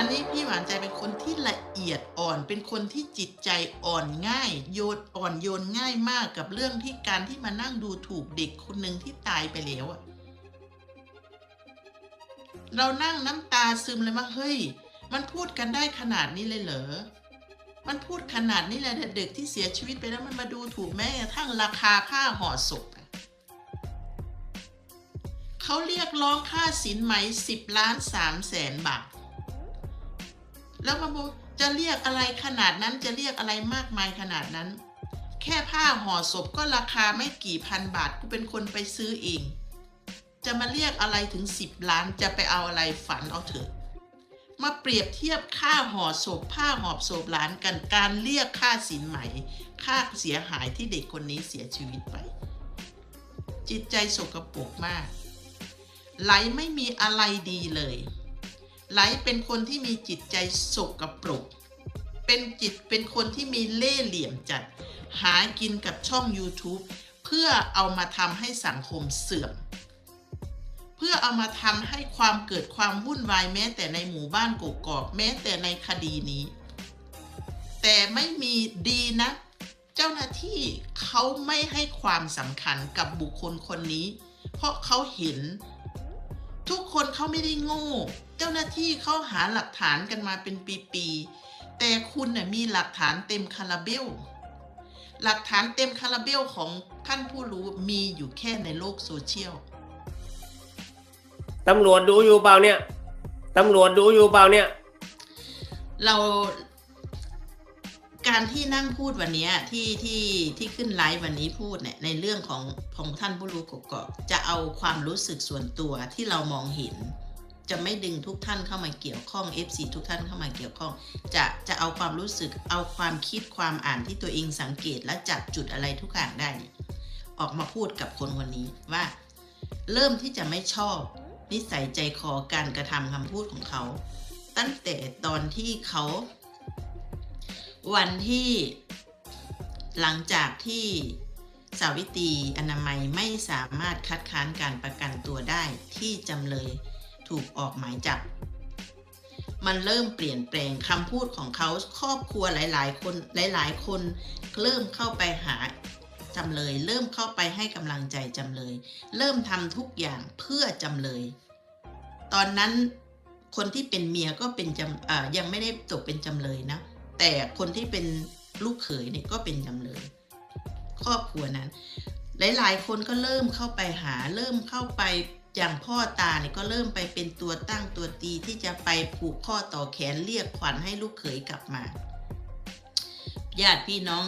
อันนี้พี่หวานใจเป็นคนที่ละเอียดอ่อน เป็นคนที่จิตใจอ่อนง่าย โยนอ่อนโยนง่ายมากกับเรื่องที่การที่มานั่งดูถูกเด็กคนหนึ่งที่ตายไปแล้วอะเรานั่งน้ำตาซึมเลยว่าเฮ้ย มันพูดกันได้ขนาดนี้เลยเหรอ มันพูดขนาดนี้เลยเด็กที่เสียชีวิตไปแล้วมันมาดูถูกแม้กระทั่งราคาผ้าห่อศพเขาเรียกร้องค่าสินไหมสิบล้านสามแสนบาท แล้วมาบอกจะเรียกอะไรขนาดนั้นจะเรียกอะไรมากมายขนาดนั้น แค่ผ้าห่อศพก็ราคาไม่กี่พันบาทกูเป็นคนไปซื้อเอง จะมาเรียกอะไรถึงสิบล้านจะไปเอาอะไรฝันเอาเถอะมาเปรียบเทียบค่าห่อศพผ้าหอบศพหลานกันการเรียกค่าสินไหม ค่าเสียหายที่เด็กคนนี้เสียชีวิตไป จิตใจสกปรกมาก ไหลไม่มีอะไรดีเลย ไหลเป็นคนที่มีจิตใจสกปรก เป็นจิตเป็นคนที่มีเล่ห์เหลี่ยมจัด หากินกับช่อง YouTube เพื่อเอามาทำให้สังคมเสื่อม เพื่อเอามาทำให้ความเกิดความวุ่นวายแม้แต่ในหมู่บ้านกกอกแม้แต่ในคดีนี้ แต่ไม่มีดีนะ เจ้าหน้าที่เขาไม่ให้ความสำคัญกับบุคคลคนนี้ เพราะเขาเห็น ทุกคนเขาไม่ได้โง่ เจ้าหน้าที่เขาหาหลักฐานกันมาเป็นปีๆ แต่คุณน่ะมีหลักฐานเต็มคาราเบล หลักฐานเต็มคาราเบลของท่านผู้รู้มีอยู่แค่ในโลกโซเชียลตำรวจดูอยู่เปล่าเนี่ยตำรวจดูอยู่เปล่าเนี่ย เราการที่นั่งพูดวันเนี้ยที่ที่ที่ขึ้นไลฟ์วันนี้พูดเนี่ยในเรื่องของของท่านผู้รู้กกอกจะเอาความรู้สึกส่วนตัวที่เรามองเห็น จะไม่ดึงทุกท่านเข้ามาเกี่ยวข้อง FC ทุกท่านเข้ามาเกี่ยวข้อง จะจะเอาความรู้สึกเอาความคิดความอ่านที่ตัวเองสังเกตและจับจุดอะไรทุกอย่างได้ ออกมาพูดกับคนคนนี้ว่า เริ่มที่จะไม่ชอบ นิสัยใจคอการกระทำคำพูดของเขา ตั้งแต่ตอนที่เขา วันที่หลังจากที่สาวิตรีอนามัยไม่สามารถคัดค้านการประกันตัวได้ที่จำเลย ถูกออกหมายจับ มันเริ่มเปลี่ยนแปลงคำพูดของเขาครอบครัวหลายๆ คนหลายๆ คนเริ่มเข้าไปหาจำเลย เริ่มเข้าไปให้กำลังใจจำเลย เริ่มทำทุกอย่างเพื่อจำเลย ตอนนั้นคนที่เป็นเมียก็เป็นจำยังไม่ได้ตกเป็นจำเลยนะ แต่คนที่เป็นลูกเขยเนี่ยก็เป็นจำเลย ครอบครัวนั้น หลาย ๆ คนก็เริ่มเข้าไปหา เริ่มเข้าไปอย่างพ่อตาเนี่ยก็เริ่มไปเป็นตัวตั้งตัวตีที่จะไปผูกข้อต่อแขนเรียกขวัญให้ลูกเขยกลับมา ญาติพี่น้อง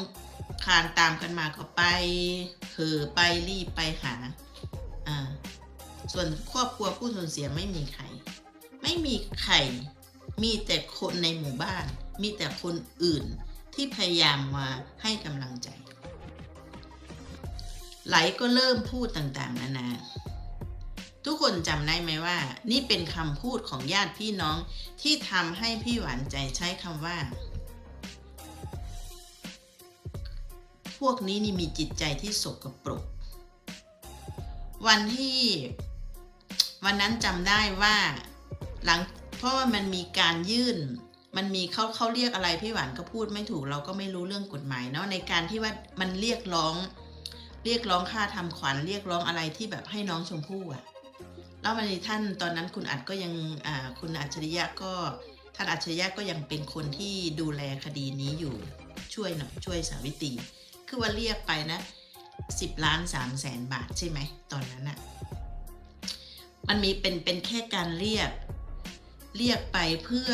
คานตามกันมาก็ไปเหอไปรีบไปหา อ่า ส่วนครอบครัวผู้สูญเสียไม่มีใคร ไม่มีใคร มีแต่คนในหมู่บ้าน มีแต่คนอื่นที่พยายามมาให้กำลังใจ ไหลก็เริ่มพูดต่างๆ นานา ทุกคนจำได้ไหมว่า นี่เป็นคำพูดของญาติพี่น้องที่ทำให้พี่หวานใจใช้คำว่า พวกนี้นี่มีจิตใจที่สกปรก วันที่วันนั้นจำได้ว่าหลังเพราะว่ามันมีการยื่น มันมีเขาเขาเรียกอะไรพี่หวานก็พูดไม่ถูกเราก็ไม่รู้เรื่องกฎหมายเนาะในการที่ว่ามันเรียกร้อง เรียกร้องค่าทำขวัญเรียกร้องอะไรที่แบบให้น้องชมพู่อะ แล้ววันนี้ท่านตอนนั้นคุณอัดก็ยังคุณอัจฉริยะก็ท่านอัจฉริยะก็ยังเป็นคนที่ดูแลคดีนี้อยู่ช่วยหน่อยช่วยสาวิตรีคือว่าเรียกไปนะสิบล้านสามแสนบาทใช่ไหมตอนนั้นอะมันมีเป็นเป็นแค่การเรียกเรียกไปเพื่อ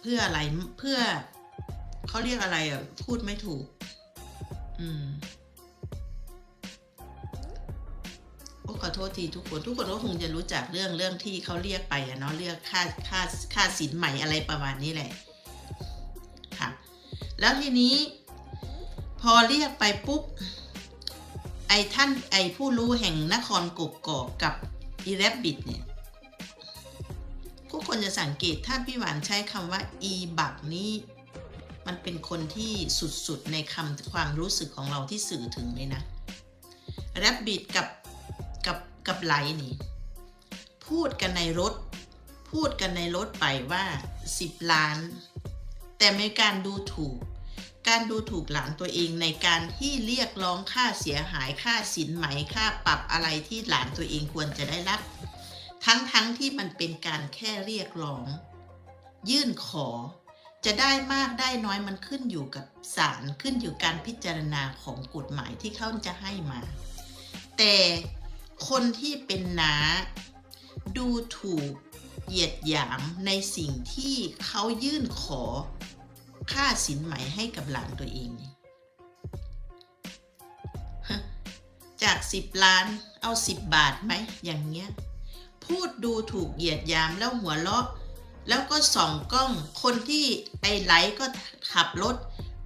เพื่ออะไรเพื่อเขาเรียกอะไรอะพูดไม่ถูก อืม ขอโทษทีทุกคนทุกคนก็คงจะรู้จักเรื่องเรื่องที่เขาเรียกไปอะเนาะเรียกค่าค่าค่าสินใหม่อะไรประมาณนี้แหละค่ะแล้วทีนี้ พอเรียกไปปุ๊บไอ้ท่านไอ้ผู้รู้แห่งนครกกกอกกับอีแรบบิดเนี่ยผู้คนจะสังเกตถ้าพี่หวานใช้คำว่าอีบักนี้มันเป็นคนที่สุดๆในคำความรู้สึกของเราที่สื่อถึงเลยนะแรบบิดกับ กับไหลนี่ พูดกันในรถ พูดกันในรถไปว่า 10 ล้าน แต่ไม่การดูถูก การดูถูกหลานตัวเองในการที่เรียกร้องค่าเสียหายค่าสินไหมค่าปรับอะไรที่หลานตัวเองควรจะได้รับ ทั้งๆทที่มันเป็นการแค่เรียกร้อง ยื่นขอจะได้มากได้น้อยมันขึ้นอยู่กับศาลขึ้นอยู่การพิจารณาของกฎหมายที่เขาจะให้มา แต่ คนที่เป็นน้า ดูถูกเหยียดหยามในสิ่งที่เขายื่นขอค่าสินไหมให้กับหลานตัวเอง จากสิบล้านเอาสิบบาทไหมอย่างเงี้ย พูดดูถูกเหยียดหยามแล้วหัวเราะ แล้วก็ส่องกล้องคนที่ไอ้ไหลก็ขับรถ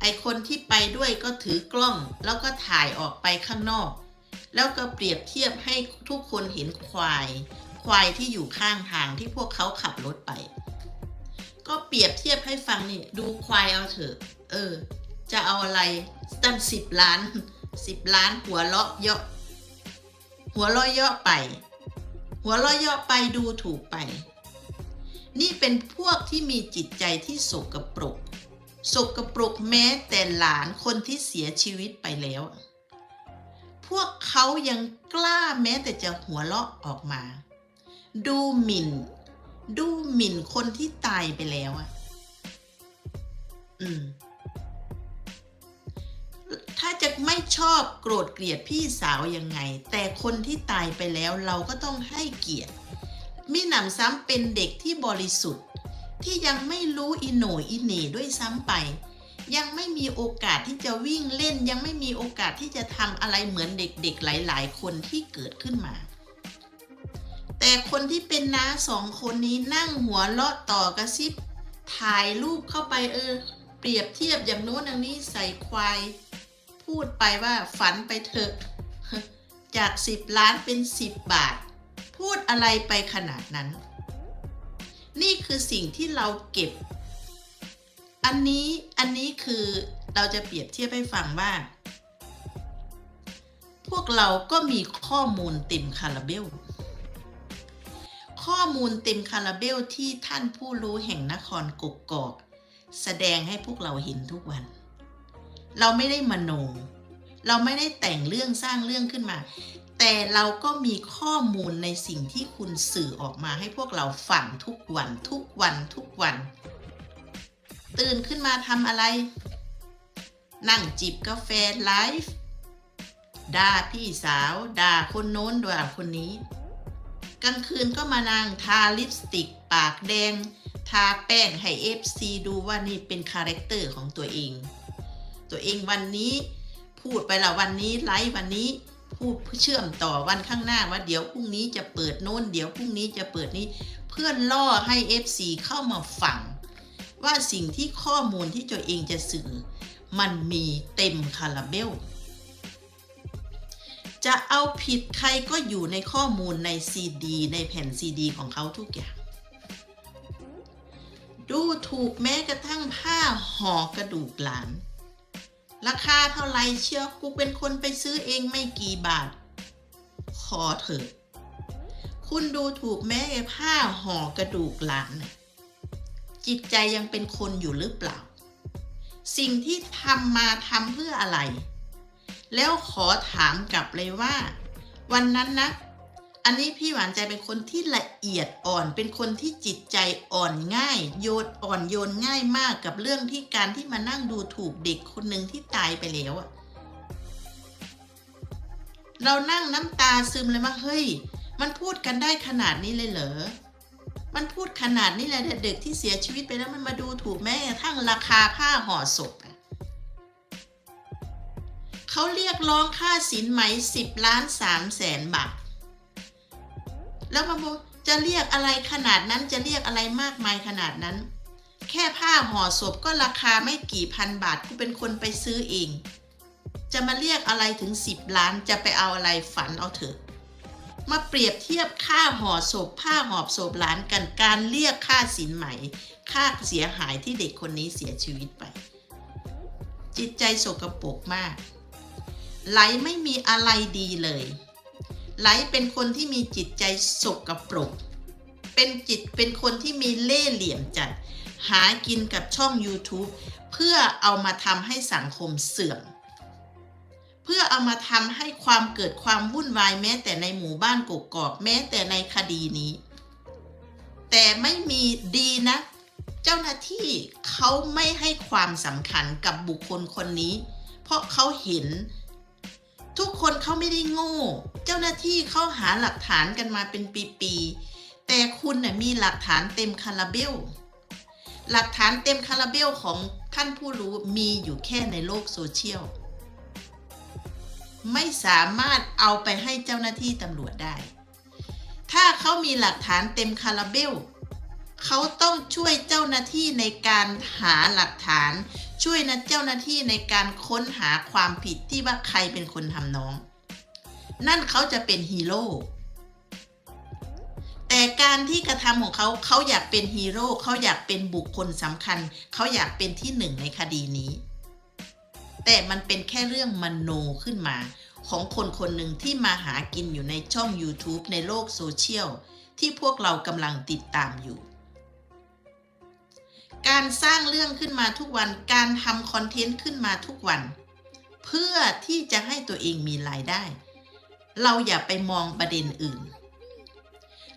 ไอคนที่ไปด้วยก็ถือกล้อง แล้วก็ถ่ายออกไปข้างนอก แล้วก็เปรียบเทียบให้ทุกคนเห็นควาย ควายที่อยู่ข้างทางที่พวกเขาขับรถไป ก็เปรียบเทียบให้ฟังนี่ดูควายเอาเถอะ เออ จะเอาอะไรตั้งสิบล้านสิบล้านหัวเลาะเยาะหัวเลาะเยาะไป หัวเลาะเยาะไปดูถูกไป นี่เป็นพวกที่มีจิตใจที่สกปรกสกปรกแม้แต่หลานคนที่เสียชีวิตไปแล้ว พวกเขายังกล้าแม้แต่จะหัวเราะออกมา ดูหมิ่น ดูหมิ่นคนที่ตายไปแล้วอะ อืม ถ้าจะไม่ชอบโกรธเกลียดพี่สาวยังไง แต่คนที่ตายไปแล้วเราก็ต้องให้เกียรติมิหนำซ้ำเป็นเด็กที่บริสุทธิ์ ที่ยังไม่รู้อิโหนอิเหน่ด้วยซ้ำไป ยังไม่มีโอกาสที่จะวิ่งเล่น ยังไม่มีโอกาสที่จะทำอะไรเหมือนเด็กๆ หลาย ๆ คนที่เกิดขึ้นมา แต่คนที่เป็นน้าสองคนนี้นั่งหัวเลาะต่อกระซิบถ่ายรูปเข้าไปเออ เปรียบเทียบอย่างโน้นอย่างนี้ใส่ควาย พูดไปว่าฝันไปเถอะ จากสิบล้านเป็นสิบบาท พูดอะไรไปขนาดนั้น นี่คือสิ่งที่เราเก็บ อันนี้อันนี้คือเราจะเปรียบเทียบให้ฟังว่า พวกเราก็มีข้อมูลเต็มคาราเบล ข้อมูลเต็มคาราเบลที่ท่านผู้รู้แห่งนครกกกอก แสดงให้พวกเราเห็นทุกวัน เราไม่ได้มโน เราไม่ได้แต่งเรื่องสร้างเรื่องขึ้นมา แต่เราก็มีข้อมูลในสิ่งที่คุณสื่อออกมาให้พวกเราฟังทุกวันทุกวันทุกวัน ตื่นขึ้นมาทำอะไร นั่งจิบกาแฟไลฟ์ด่าพี่สาว ด่าคนโน้นด่าคนนี้ กลางคืนก็มานั่งทาลิปสติก ปากแดง ทาแป้งให้ FC ดูว่านี่เป็นคาแรคเตอร์ของตัวเอง ตัวเองวันนี้พูดไปละวันนี้ไลฟ์วันนี้พูดเชื่อมต่อวันข้างหน้าว่าเดี๋ยวพรุ่งนี้จะเปิดโน้นเดี๋ยวพรุ่งนี้จะเปิดนี้ เพื่อนล่อให้ FC เข้ามาฟัง ว่าสิ่งที่ข้อมูลที่ตัวเองจะสื่อ มันมีเต็มคาราเบล จะเอาผิดใครก็อยู่ในข้อมูลในซีดีในแผ่นซีดีของเขาทุกอย่าง ดูถูกแม้กระทั่งผ้าห่อกระดูกหลาน ราคาเท่าไรเชียวกูเป็นคนไปซื้อเองไม่กี่บาท ขอเถอะ คุณดูถูกแม้ผ้าห่อกระดูกหลานน่ะ จิตใจยังเป็นคนอยู่หรือเปล่า สิ่งที่ทำมาทำเพื่ออะไร แล้วขอถามกลับเลยว่า วันนั้นนะ อันนี้พี่หวานใจเป็นคนที่ละเอียดอ่อน เป็นคนที่จิตใจอ่อนง่าย โยนอ่อนโยนง่ายมากกับเรื่องที่การที่มานั่งดูถูกเด็กคนหนึ่งที่ตายไปแล้วอะเรานั่งน้ำตาซึมเลยว่าเฮ้ย มันพูดกันได้ขนาดนี้เลยเหรอ มันพูดขนาดนี้เลยเด็กที่เสียชีวิตไปแล้วมันมาดูถูกแม้กระทั่งราคาผ้าห่อศพเขาเรียกร้องค่าสินไหมสิบล้านสามแสนบาทแล้วมาบอกจะเรียกอะไรขนาดนั้นจะเรียกอะไรมากมายขนาดนั้น แค่ผ้าห่อศพก็ราคาไม่กี่พันบาทกูเป็นคนไปซื้อเอง จะมาเรียกอะไรถึงสิบล้านจะไปเอาอะไรฝันเอาเถอะ มาเปรียบเทียบค่าห่อศพผ้าหอบศพหลานกันการเรียกค่าสินไหม ค่าเสียหายที่เด็กคนนี้เสียชีวิตไป จิตใจโสกโปรกมาก ไหลไม่มีอะไรดีเลย ไหลเป็นคนที่มีจิตใจสกปรก เป็นจิตเป็นคนที่มีเล่ห์เหลี่ยมจัด หากินกับช่อง YouTube เพื่อเอามาทำให้สังคมเสื่อม เพื่อเอามาทำให้ความเกิดความวุ่นวายแม้แต่ในหมู่บ้านกกอกแม้แต่ในคดีนี้ แต่ไม่มีดีนะ เจ้าหน้าที่เขาไม่ให้ความสำคัญกับบุคคลคนนี้ เพราะเขาเห็น ทุกคนเขาไม่ได้โง่ เจ้าหน้าที่เขาหาหลักฐานกันมาเป็นปีๆแต่คุณน่มีหลักฐานเต็มคาราเบลหลักฐานเต็มคาราเบลของท่านผู้รู้มีอยู่แค่ในโลกโซเชียล ไม่สามารถเอาไปให้เจ้าหน้าที่ตำรวจได้ ถ้าเขามีหลักฐานเต็มคาราเบลเขาต้องช่วยเจ้าหน้าที่ในการหาหลักฐาน ช่วยนะเจ้าหน้าที่ในการค้นหาความผิดที่ว่าใครเป็นคนทำน้อง นั่นเขาจะเป็นฮีโร่แต่การที่กระทำของเขาเขาอยากเป็นฮีโร่เขาอยากเป็นบุคคลสำคัญ เขาอยากเป็นที่หนึ่งในคดีนี้ แต่มันเป็นแค่เรื่องมโนขึ้นมา ของคนคนหนึ่งที่มาหากินอยู่ในช่อง YouTube ในโลกโซเชียลที่พวกเรากำลังติดตามอยู่ การสร้างเรื่องขึ้นมาทุกวัน การทำคอนเทนต์ขึ้นมาทุกวัน เพื่อที่จะให้ตัวเองมีรายได้ เราอย่าไปมองประเด็นอื่น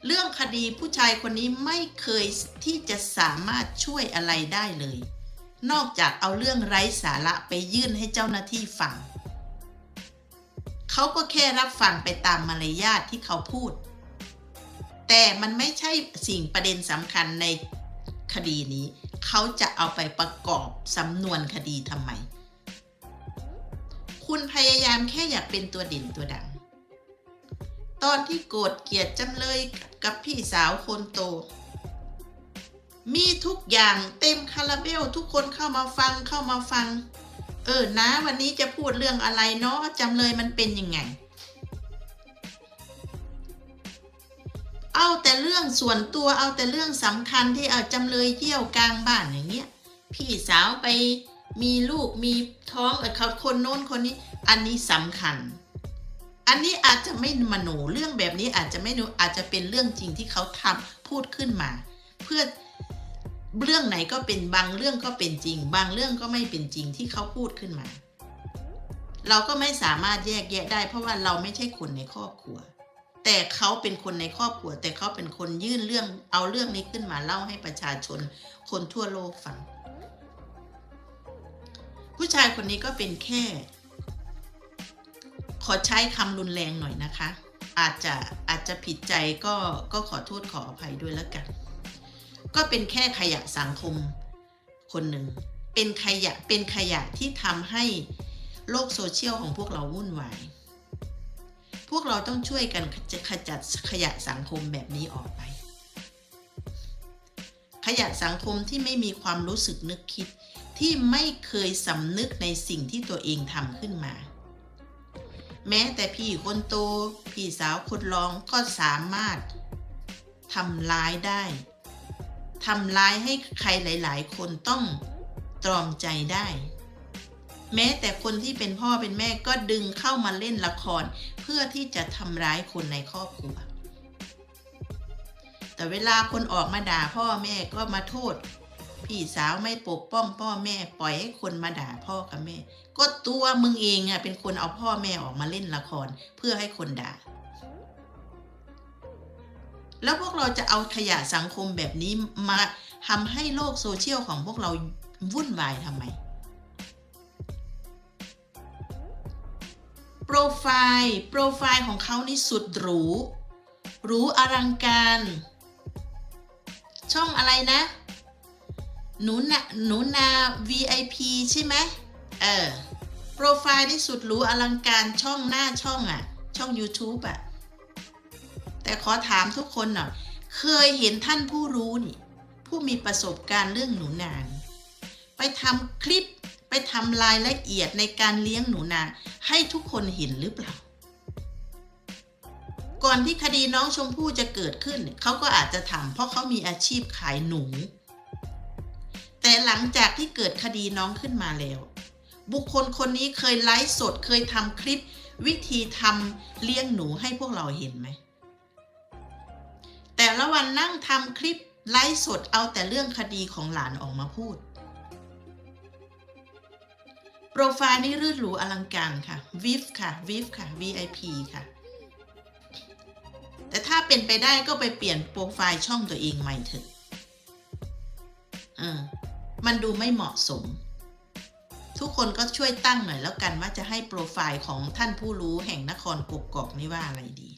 เรื่องคดีผู้ชายคนนี้ไม่เคยที่จะสามารถช่วยอะไรได้เลย นอกจากเอาเรื่องไร้สาระไปยื่นให้เจ้าหน้าที่ฟัง เขาก็แค่รับฟังไปตามมารยาทที่เขาพูด แต่มันไม่ใช่สิ่งประเด็นสำคัญในคดีนี้ เขาจะเอาไปประกอบสำนวนคดีทำไม คุณพยายามแค่อยากเป็นตัวเด่นตัวดัง ตอนที่โกรธเกลียดจำเลยกับพี่สาวคนโต มีทุกอย่างเต็มคาราเบลทุกคนเข้ามาฟังเข้ามาฟัง เออนะวันนี้จะพูดเรื่องอะไรเนาะจำเลยมันเป็นยังไง เอาแต่เรื่องส่วนตัวเอาแต่เรื่องสำคัญที่เอาจำเลยเยี่ยวกลางบ้านอย่างเงี้ย พี่สาวไปมีลูกมีท้องเออเขาคนโน้นคนนี้ อันนี้สำคัญ อันนี้อาจจะไม่มโนเรื่องแบบนี้อาจจะไม่นูอาจจะเป็นเรื่องจริงที่เขาทำพูดขึ้นมา เพื่อ เรื่องไหนก็เป็นบางเรื่องก็เป็นจริง บางเรื่องก็ไม่เป็นจริงที่เขาพูดขึ้นมา เราก็ไม่สามารถแยกแยะได้ เพราะว่าเราไม่ใช่คนในครอบครัว แต่เขาเป็นคนในครอบครัว แต่เขาเป็นคนยื่นเรื่องเอาเรื่องนี้ขึ้นมาเล่าให้ประชาชนคนทั่วโลกฟัง ผู้ชายคนนี้ก็เป็นแค่ ขอใช้คำรุนแรงหน่อยนะคะ อาจจะอาจจะผิดใจก็ก็ขอโทษขออภัยด้วยแล้วกัน ก็เป็นแค่ขยะสังคมคนหนึ่ง เป็นขยะเป็นขยะที่ทำให้โลกโซเชียลของพวกเราวุ่นวาย พวกเราต้องช่วยกันขจัดขยะสังคมแบบนี้ออกไป ขยะสังคมที่ไม่มีความรู้สึกนึกคิดที่ไม่เคยสำนึกในสิ่งที่ตัวเองทำขึ้นมา แม้แต่พี่คนโต พี่สาวคนรองก็สามารถทำร้ายได้ ทำร้ายให้ใครหลาย ๆ คนต้องตรอมใจได้ แม้แต่คนที่เป็นพ่อเป็นแม่ก็ดึงเข้ามาเล่นละคร เพื่อที่จะทำร้ายคนในครอบครัว แต่เวลาคนออกมาด่าพ่อแม่ก็มาโทษ พี่สาวไม่ปกป้องพ่อแม่ปล่อยให้คนมาด่าพ่อกับแม่ ก็ตัวมึงเองอะเป็นคนเอาพ่อแม่ออกมาเล่นละคร เพื่อให้คนด่า แล้วพวกเราจะเอาขยะสังคมแบบนี้มาทำให้โลกโซเชียลของพวกเราวุ่นวายทำไม โปรไฟล์ โปรไฟล์ของเขานี่สุดหรู หรูอลังการ ช่องอะไรนะ หนูนาหนูนา VIP ใช่ไหมเออ โปรไฟล์นี่สุดหรูอลังการช่องหน้าช่องอะช่อง YouTube อะ แต่ขอถามทุกคนหน่อยเคยเห็นท่านผู้รู้นี่ ผู้มีประสบการณ์เรื่องหนูนาน ไปทำคลิปไปทำรายละเอียดในการเลี้ยงหนูนา ให้ทุกคนเห็นหรือเปล่า ก่อนที่คดีน้องชมพู่จะเกิดขึ้นเนี่ยเขาก็อาจจะทำเพราะเขามีอาชีพขายหนู แต่หลังจากที่เกิดคดีน้องขึ้นมาแล้ว บุคคลคนนี้เคยไลฟ์สดเคยทำคลิป วิธีทำเลี้ยงหนูให้พวกเราเห็นไหม แต่ละวันนั่งทำคลิปไลฟ์สดเอาแต่เรื่องคดีของหลานออกมาพูด โปรไฟล์นี่รื่นหรูอลังการค่ะ VIP ค่ะ VIP ค่ะ VIP ค่ะ แต่ถ้าเป็นไปได้ก็ไปเปลี่ยนโปรไฟล์ช่องตัวเองใหม่เถอะเออมันดูไม่เหมาะสม ทุกคนก็ช่วยตั้งหน่อยแล้วกันว่าจะให้โปรไฟล์ของท่านผู้รู้แห่งนครกกอกนี่ว่าอะไรดี